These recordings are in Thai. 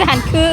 จานคือ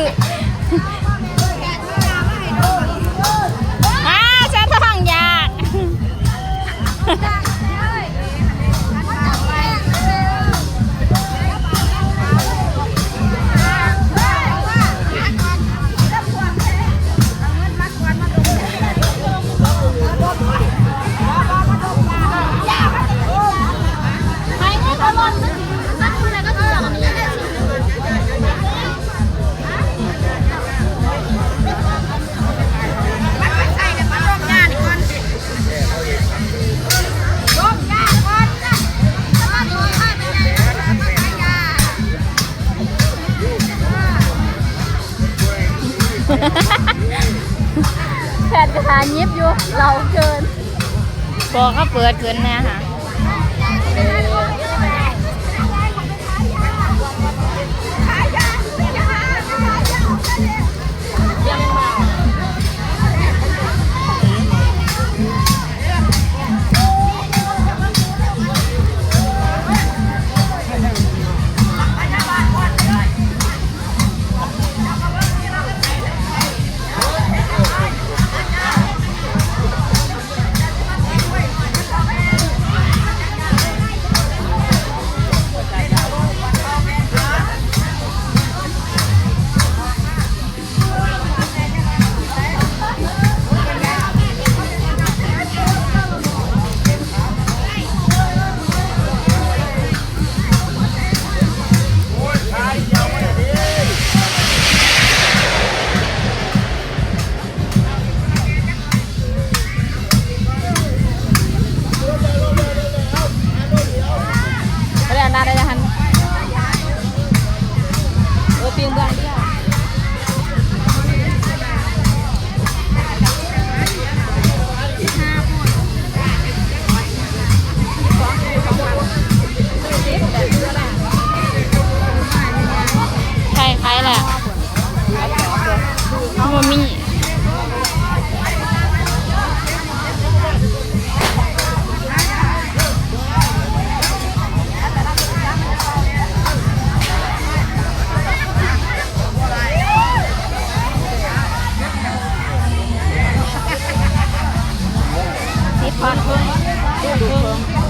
แผทกระทายิบอยู่ เราเกินบอกเขาเปิดเกินแนะค่ะ Barranco do